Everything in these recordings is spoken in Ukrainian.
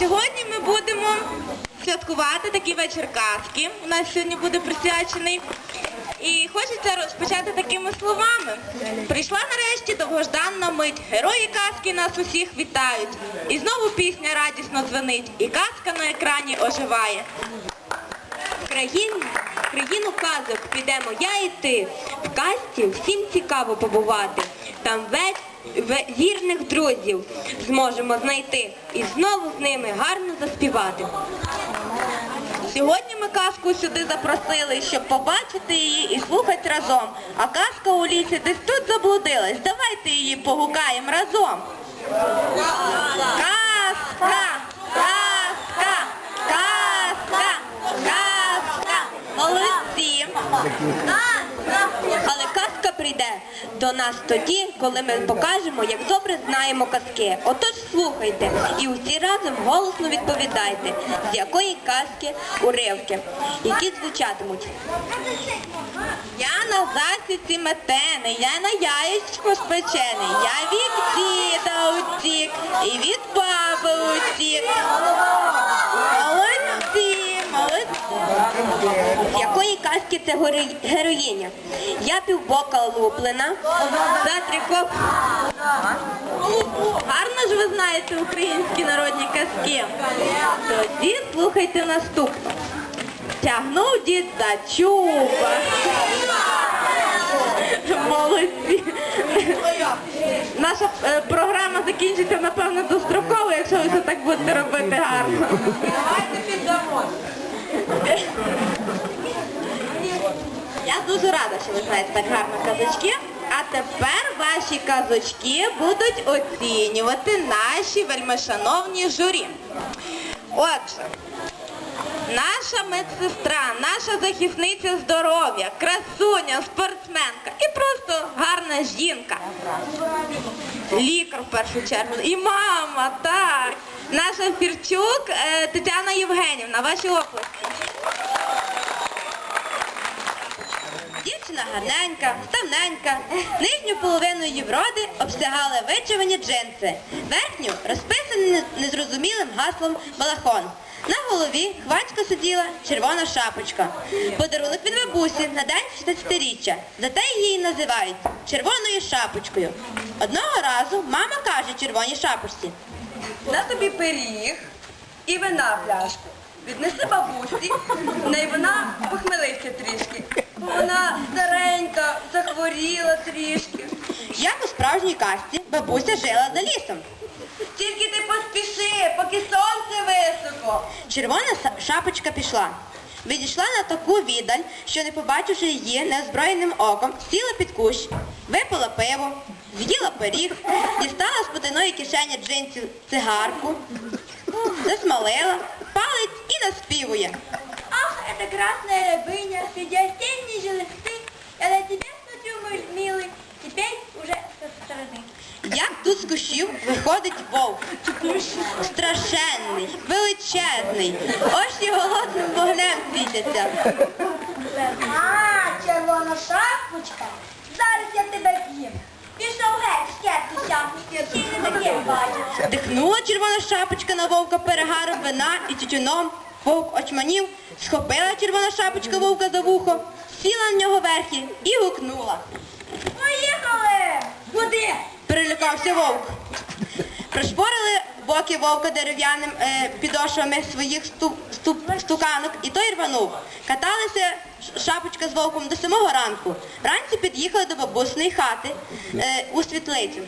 Сьогодні ми будемо святкувати такий вечір казки. У нас сьогодні буде присвячений. І хочеться розпочати такими словами. Прийшла нарешті довгожданна мить. Герої казки нас усіх вітають. І знову пісня радісно дзвенить, і казка на екрані оживає. Країн, країну казок підемо я і ти. В казці всім цікаво побувати. Там весь ве- вірних друзів зможемо знайти і знову з ними гарно заспівати. Сьогодні ми казку сюди запросили, щоб побачити її і слухати разом. А казка у лісі десь тут заблудилась. Давайте її погукаємо разом. Казка! Казка! Казка! Казка! Молодці! Прийде до нас тоді, коли ми покажемо, як добре знаємо казки. Отож слухайте і усі разом голосно відповідайте, з якої казки уривки, які звучатимуть. Я на засіці метений, я на яєчко спечений, я від діда утік і від баби утік. Якої казки це героїня? Я півбока луплена, За трикоп. Гарно ж ви знаєте українські народні казки. Тоді слухайте наступно. Тягнув дід за чуба. Молодці. Наша е, програма закінчиться, напевно, достроково, якщо ви це так будете робити гарно. Я дуже рада, що ви знаєте так гарно казочки. А тепер ваші казочки будуть оцінювати наші вельмишановні журі. Отже, наша медсестра, наша захисниця здоров'я, красуня, спортсменка і просто гарна жінка. Лікар в першу чергу. І мама, так. Наша Фірчук е, Тетяна Євгенівна, ваші оплески. Дівчина гарненька, ставненька, нижню половину її вроди обстягали вичавані джинси, верхню розписані незрозумілим гаслом балахон. На голові хвацько сиділа червона шапочка. Подарунок від бабусі на день 16-річчя. Зате її називають червоною шапочкою. Одного разу мама каже червоній шапочці. На тобі пиріг і вина пляшку. Віднеси бабусі, в неї вона похмелився трішки. Вона старенька, захворіла трішки. Як у справжній казці бабуся жила за лісом. Тільки ти поспіши, поки сонце високо. Червона шапочка пішла. Відійшла на таку віддаль, що не побачивши її неозброєним оком, сіла під кущ, випила пиво, з'їла пиріг, дістала з потайної кишені джинсів цигарку, засмалила, і наспівує. Ах, эта красная рабыня, среди осенней железты, я на тебя смотрю, мой милый, теперь уже со стороны. Як тут з кущів виходить вовк. Страшенний, величезний, очі голодним вогнем світяться. А, червона шапочка, зараз я тебе з'їм. Пішов геть, скептися, всі не таке бачать. Дихнула червона шапочка на вовка перегаром вина і тютюном. Вовк очманів, схопила червона шапочка вовка за вухо, сіла на нього верхи і гукнула. Поїхали! Куди? Перелякався вовк. Пришпорили боки вовка дерев'яним е, підошвами своїх ступ, ступ- стуканок, і той рванув. Каталися шапочка з вовком до самого ранку. Вранці під'їхали до бабусиної хати е, у світлицю.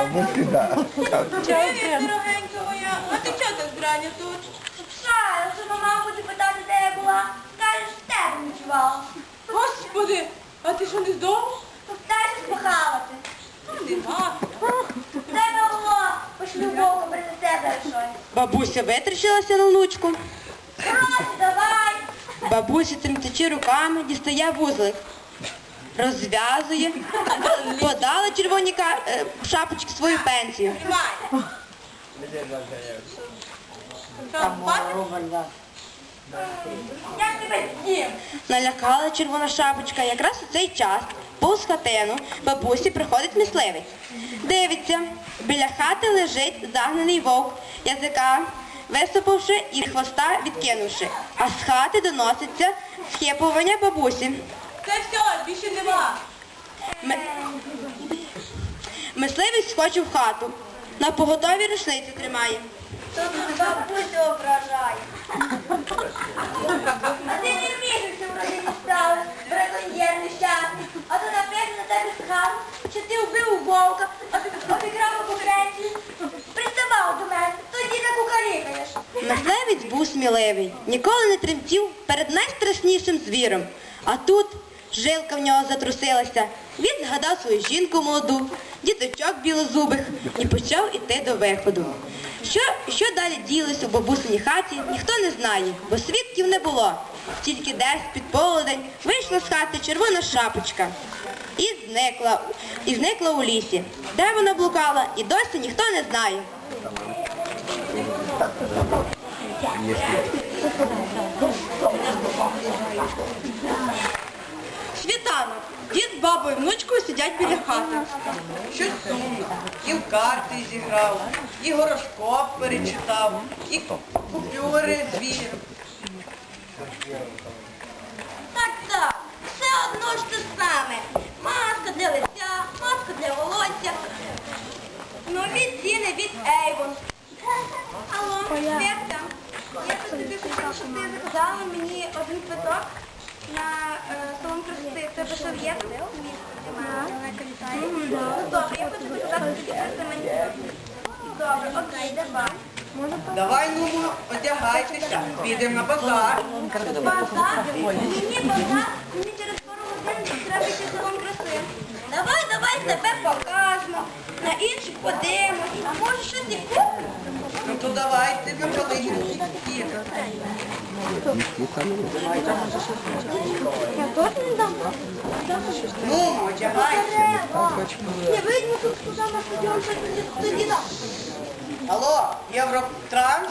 Привіт, дорогенька моя. А ти чого так зрані тут? Шара, що мама буде питати, де я була. Кажеш, в тебе ночувала. Господи, а ти що не здох? Повтайся спахавати. Треба було пошлю Богу принесе большой. Бабуся витріщилася на внучку. Гроші давай. Бабуся тремтячи руками дістає вузлик. Розв'язує, подала червоні е, шапочки свою пенсію. Налякала червона шапочка. Якраз у цей час Повз хатину бабусі приходить мисливець. Дивиться, біля хати лежить загнаний вовк, язика висипавши і хвоста відкинувши, а з хати доноситься схепування бабусі. Це все, більше нема. Мисливець скочив в хату. На поготові рушницю тримає. То тут бабусю ображає. А ти не вмієш що вроді не стали, браконьєр нещасний. А то напевно на тебе скарб, що ти вбив вовка, обі- обікрав конкуренцію, приставав до мене, тоді не кукарікаєш. Мисливець був сміливий, ніколи не тремтів перед найстрашнішим звіром. А тут жилка в нього затрусилася. Він згадав свою жінку молоду, діточок білозубих і почав іти до виходу. Що, що далі ділось у бабусиній хаті, ніхто не знає, бо свідків не було. Тільки десь під полудень вийшла з хати червона шапочка і зникла, і зникла у лісі. Де вона блукала, і досі ніхто не знає. Світанок. Дід з бабою внучкою сидять біля хати. Щось сумно. І в карти зіграв, і гороскоп перечитав, і купюри звір. Так, так, все одно ж те саме. Маска для лиця, маска для волосся. Нові ціни від Avon. Алло, Света, я тут тобі хотіла, щоб ти заказала мені один квиток на конкурсі ТВ-совєт. Це пішов є? Добре, я хочу показати мені. Добре, окей, давай. Давай, ну, одягайтеся, підемо на базар. Базар? Мені базар, мені через пару годин треба йти салон краси. Давай, давай тебе покажемо, на інших подивимось, а може щось і купимо? Ну то давайте на калині. Я теж не дам. Ну, одягайся. Не видно тут куди ми підемо, тоді дам. Алло, Євротранс,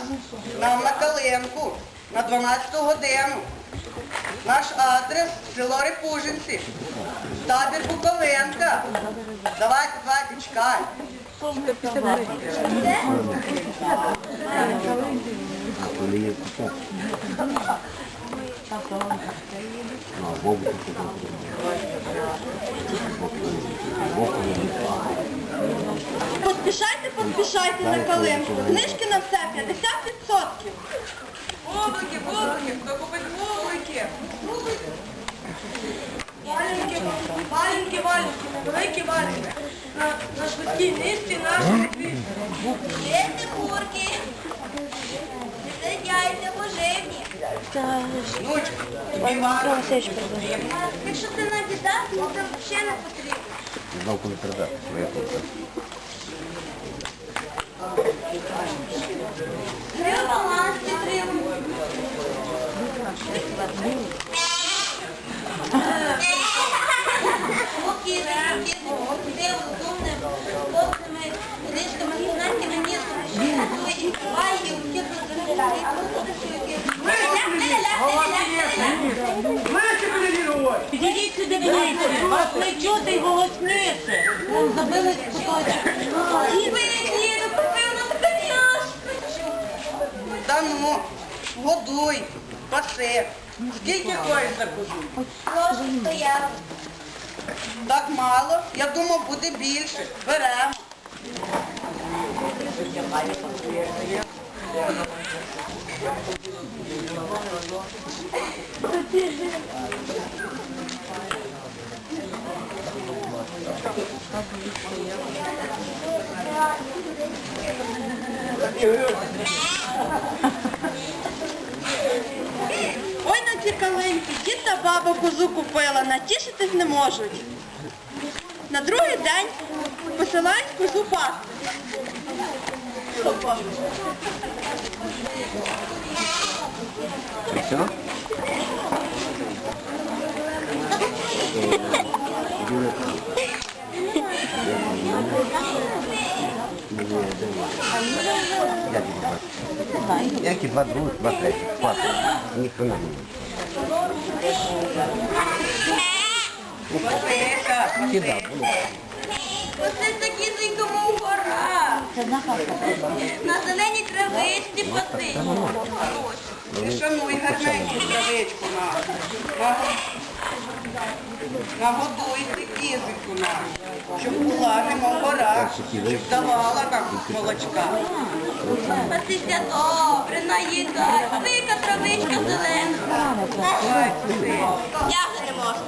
нам на калинку, на 12 годину. Наш адрес село Репужинці. Табір Буковинка. Давайте, давайте, чекай. Поспішайте, поспішайте на калинку. Книжки на все 50%. Вовики, вовики, хто купить валенки, валенки, великі валенки. На, на швидкій низці наші Дайте курки. Сидяйте поживні. Внучка, тобі варто. Якщо ти на біда, то там ще не потрібно. Знов коли передати своє фото. Треба баланс підтримуємо. Поки ти розумним, добрими книжками, знаєте, мені і співає, і всіх розуміє. А ну тут Вас не чути голосніше. Забили кусочок. І ви, Ніна, певно, пташку. Та ну, годуй, паси. Скільки хочеш за кожу? Ложу стояла. Так мало, я думав, буде більше. Беремо. Ой, на ці калинки, дід та баба козу купила, натішитись не можуть. На другий день посилають козу пасти. Все? Які два других, два третіх. Хватить. Ніхто не буде. Кидав. Оце такісенько, мов гора. На зеленій травичці пасить. Ти шануй гарненьку травичку нашу. На- Нагодуйте кізику нашу, щоб була давала нам молочка. Пасися добре, наїдай. Вика травичка зелена. Я вже не можу.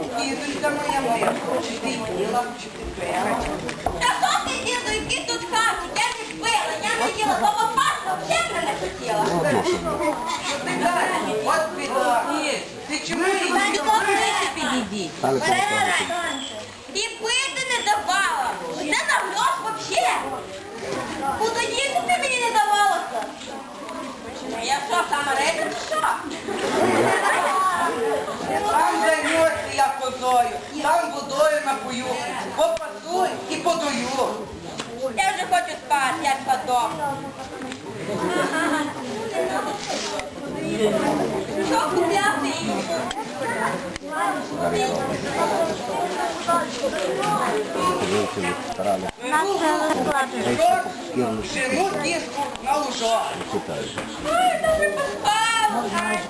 Кізонька моя мила, чи ти їла, чи ти пила. Та що ти, діду, які тут хаті? Я не спила, я не їла, баба паста взагалі не хотіла. Біда, от біда. Ти чому її Але І пити не давала. Це на грош вообще. Куди їсти мені не давалося. Я що, сама рейдер що? Там займешся я козою, там водою напою, попасу і подаю. Я вже хочу спати, я подобно. Що купляти? кіску на лужок. читають. Талант, немає.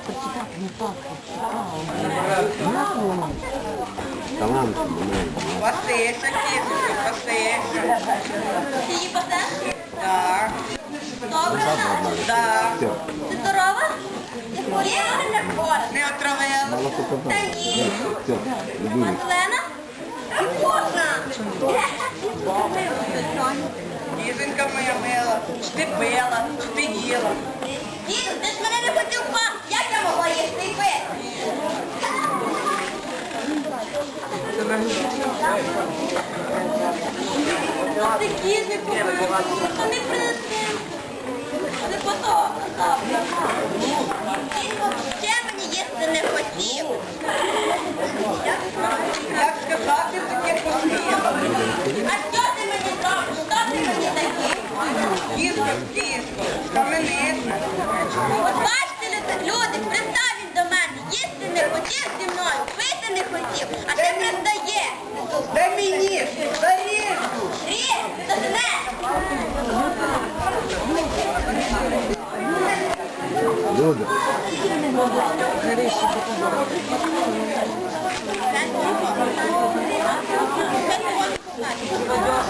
Пасися, кіску, пасися. Ти її пасеш? Так, Добре. так. Все, Ти здорова? Не хворіла? Не хвора. Не отравила. мало хто Та подав. ні. Все, іди. Олена? Вкусно. Кізонька моя мила, чи ти пила, чи ти їла. Діду, ти ж мене не хотів пасти. Як я могла їсти і пити? Ти кізнику, то не принеси. Не потом. Він ще мені їсти не хотів. Як сказати, таке посміяло. А що ти мені? Що ти мені такий? Кіско, кіско, каменисна. От бачите, люди, люди, пристав він до мене, їсти не хотів зі мною, пити не хотів, а ще пристає. Дай мені, заріжу. Ріж, дожене. Люди,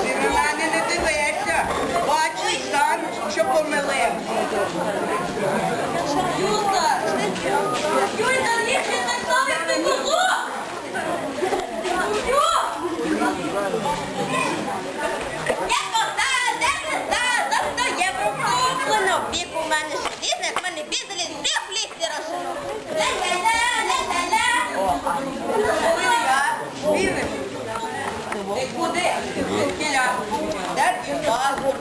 Ти на мене не дивися. Бачиш сам, що помилив. Юлька, Юлька, ліпше так само, як ти козло. Я кота, де кота, за 100 євро куплено. Вік у мене желізний, як в мене бізелі, де в лісі росну. Ля-ля-ля, ля-ля-ля. Я віриш? Ти куди? Кіля. Де ти базу?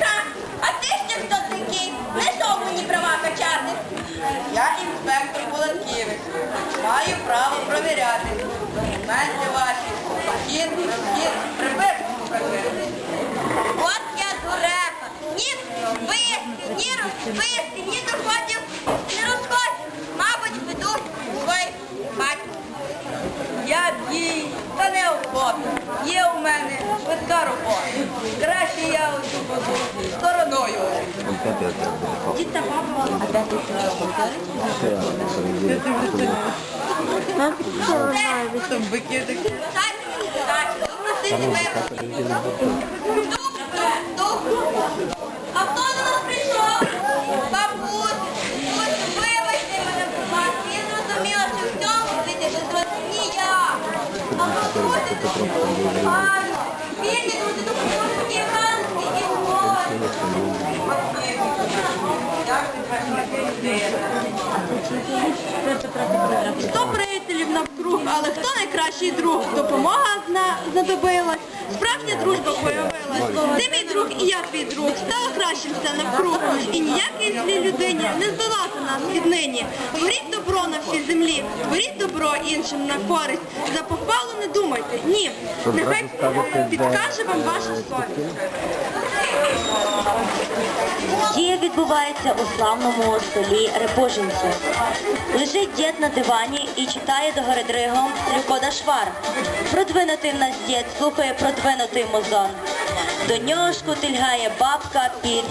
Ха, а ти ще хто такий? Не що мені права качати? Я інспектор Полонківець. Маю право провіряти. Документи ваші. Вхід, розхід, приписки. От я дурепа. Ні списки, ні розписки, ні доходів, ні розходів. Мабуть, піду у свій батько. Я дій, та не охота. Є у мене швидка робота. Краще я оцю буду стороною. контакти я тебе Викидик. Дайте мені дачу, попросити вибрати. А хто до нас прийшов? Бабусь, вибачте мене, будь ласка, я зрозуміла, що в цьому світі без вас ніяк. А бабусь, Сто приятелів навкруг, але хто найкращий друг? Допомога зна- знадобилась, справжня дружба появилась. Ти мій друг і я твій друг, стало кращим все навкруг. І ніякій злій людині не здолати нас віднині. Творіть добро на всій землі, творіть добро іншим на користь. За похвалу не думайте, ні. Нехай де- підкаже вам ваша совість. Дія відбувається у славному селі Репожинці. Лежить дід на дивані і читає до гори дригом Люкода Швар. Продвинутий в нас дід слухає продвинутий музон. До нього шкутильгає бабка під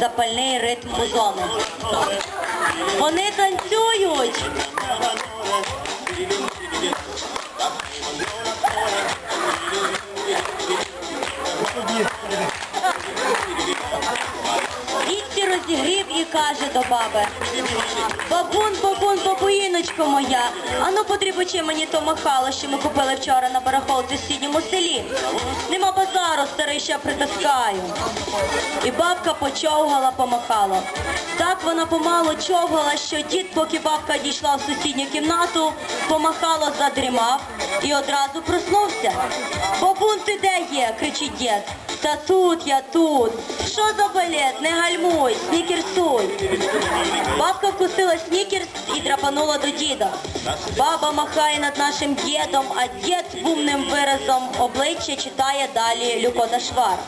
запальний ритм музону. Вони танцюють. Дідці розігрів і каже до баби. Бабун, бабун, бабуїночко моя, ану потрібучи мені то махало, що ми купили вчора на барахолці в сусідньому селі. Нема базару, старий, ще притаскаю. І бабка почовгала, помахала. Так вона помалу човгала, що дід, поки бабка дійшла в сусідню кімнату, помахало, задрімав і одразу проснувся. Бабун, ти де є? кричить дід. Та тут я тут. Що за балет? Не гальмуй, снікерсуй. Бабка вкусила снікерс і драпанула до діда. Баба махає над нашим дідом, а дід з умним виразом обличчя читає далі Люкота Швар.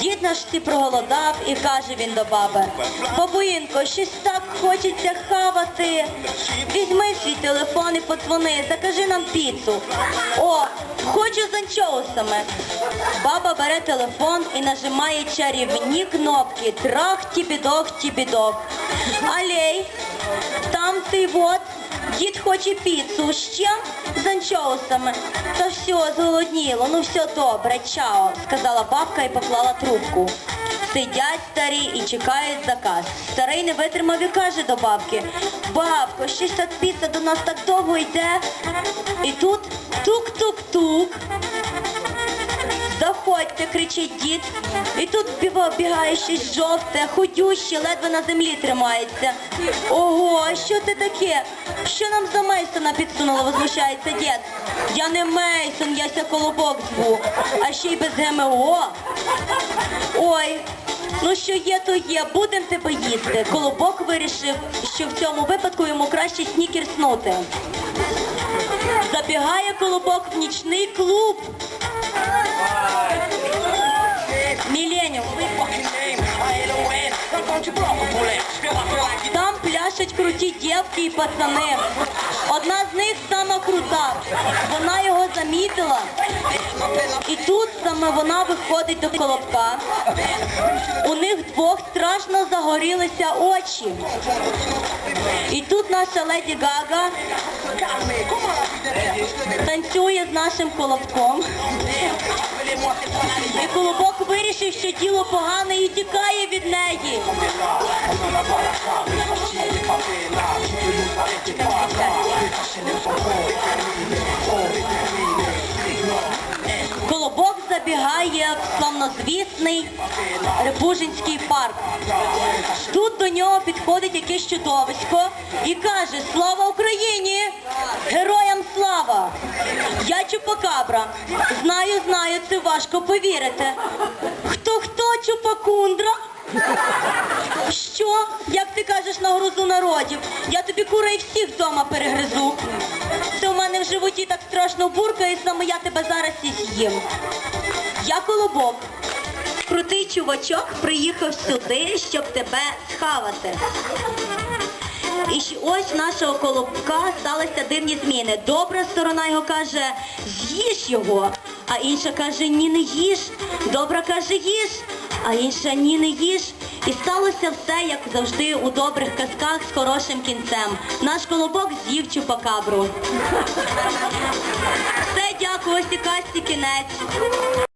Дід наш всі проголодав і каже він до баби. Бабуїнко, щось так хочеться хавати. Візьми свій телефон і подзвони, закажи нам піцу. О, хочу з анчоусами. Баба бере телефон і нажимає чарівні кнопки. Трах тібідох тібідох. Алей, там ти вот. Дід хоче піцу. З чим? З анчоусами. Та все, зголодніло, ну все добре, чао, сказала бабка і поклала трубку. Сидять старі і чекають заказ. Старий не витримав і каже до бабки, бабко, щось та піца до нас так довго йде. І тут тук-тук-тук. Заходьте, кричить дід. І тут бігає щось жовте, худюще, ледве на землі тримається. Ого, що це таке? Що нам за Мейсона підсунуло, возмущається дід. Я не Мейсон, я ся колобок зву, а ще й без ГМО. Ой, ну що є, то є, будем тебе їсти. Колобок вирішив, що в цьому випадку йому краще снікерснути. Забігає колобок в нічний клуб. Міленіум. Там пляшуть круті дівки і пацани. Одна з них сама крута. Вона його замітила. І тут саме вона виходить до колобка. У них двох страшно загорілися очі. І тут наша леді Гага танцює з нашим колобком. І колобок вирішив, що діло погане і тікає від неї. Колобок забігає в славнозвісний Рибужинський парк. Тут до нього підходить якесь чудовисько і каже Слава Україні! Героям слава! Я Чупакабра. Знаю, знаю, це важко повірити. Хто хто Чупакундра? Що? Як ти кажеш на грузу народів? Я тобі курей всіх вдома перегризу. Це у мене в животі так страшно буркає, саме я тебе зараз і з'їм. Я колобок. Крутий чувачок приїхав сюди, щоб тебе схавати. І ось нашого колобка сталися дивні зміни. Добра сторона його каже, з'їж його, а інша каже, ні, не їж. Добра каже, їж, а інша ні, не їж. І сталося все, як завжди у добрих казках з хорошим кінцем. Наш колобок з'їв чупакабру. Все, дякую, ось і казці кінець.